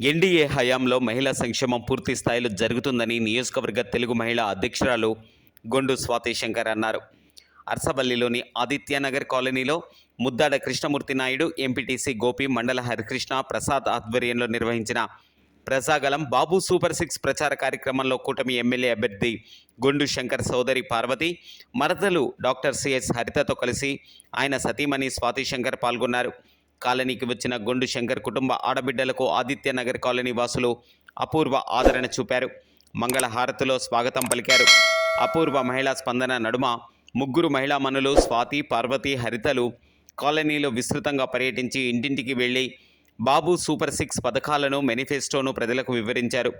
NDA హయాంలో మహిళా సంక్షేమం పూర్తి స్థాయిలో జరుగుతుందని నియోజకవర్గ తెలుగు మహిళా అధ్యక్షురాలు గొండు స్వాతి శంకర్ అన్నారు. అర్సవల్లిలోని ఆదిత్యనగర్ కాలనీలో ముద్దాడ కృష్ణమూర్తి నాయుడు ఎంపీటీసీ గోపి మండల హరికృష్ణ ప్రసాద్ ఆధ్వర్యంలో నిర్వహించిన ప్రజాగలం బాబు సూపర్ సిక్స్ ప్రచార కార్యక్రమంలో కూటమి ఎమ్మెల్యే అభ్యర్థి గొండు శంకర్ సోదరి పార్వతి మరదలు డాక్టర్ సిఎస్ హరితతో కలిసి ఆయన సతీమణి స్వాతి శంకర్ పాల్గొన్నారు. కాలనీకి వచ్చిన గొండు శంకర్ కుటుంబ ఆడబిడ్డలకు ఆదిత్యనగర్ కాలనీ వాసులు అపూర్వ ఆదరణ చూపారు. మంగళహారతిలో స్వాగతం పలికారు. అపూర్వ మహిళా స్పందన నడుమ ముగ్గురు మహిళా మనులు స్వాతి పార్వతి హరితలు కాలనీలో విస్తృతంగా పర్యటించి ఇంటింటికి వెళ్ళి బాబు సూపర్ సిక్స్ పథకాలను మేనిఫెస్టోను ప్రజలకు వివరించారు.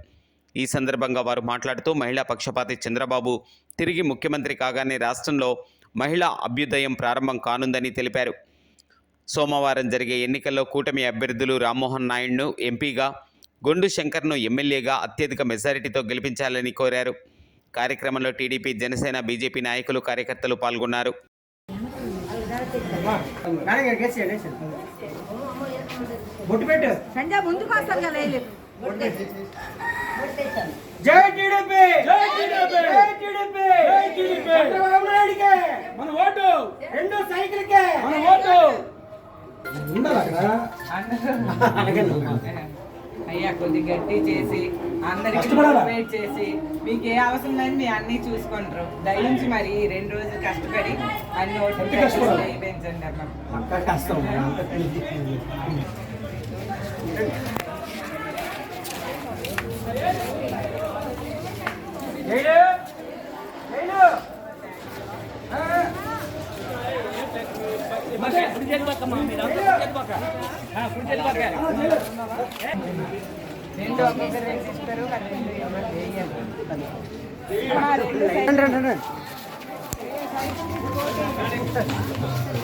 ఈ సందర్భంగా వారు మాట్లాడుతూ మహిళా పక్షపాతి చంద్రబాబు తిరిగి ముఖ్యమంత్రి కాగానే రాష్ట్రంలో మహిళా అభ్యుదయం ప్రారంభం కానుందని తెలిపారు. సోమవారం జరిగే ఎన్నికల్లో కూటమి అభ్యర్థులు రామ్మోహన్ నాయుడును ఎంపీగా గొండు శంకర్ను ఎమ్మెల్యేగా అత్యధిక మెజారిటీతో గెలిపించాలని కోరారు. కార్యక్రమంలో టీడీపీ జనసేన బీజేపీ నాయకులు కార్యకర్తలు పాల్గొన్నారు. జై టీడీపీ! జై టీడీపీ! జై టీడీపీ! జై టీడీపీ! మన ఓటు! రెండు సైకిల్కే! మన ఓటు! అయ్యా కొద్ది గట్టి చేసి అందరికి? మోటివేట్ చేసి మీకు ఏ అవసరం లేని మీ అన్ని చూసుకుంటారు దయించి మరి రెండు రోజులు కష్టపడి అన్ని ఓట్లు? పెంచండి అమ్మ కష్టం రెండు ఒక్కొక్కరు రెండు ఇస్తారు రెండు ఎవరు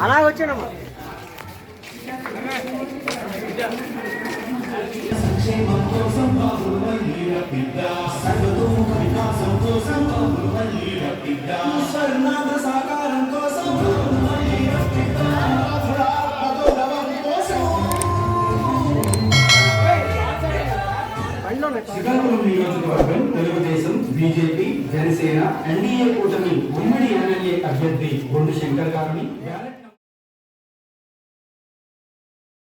అలా వచ్చానమ్మా నియోజకవర్గం తెలుగుదేశం బీజేపీ జనసేన ఎన్డీఏ కూటమి ఉమ్మడి ఎమ్మెల్యే అభ్యర్థి గొండు శంకర్ గారిని. బ్యాలెట్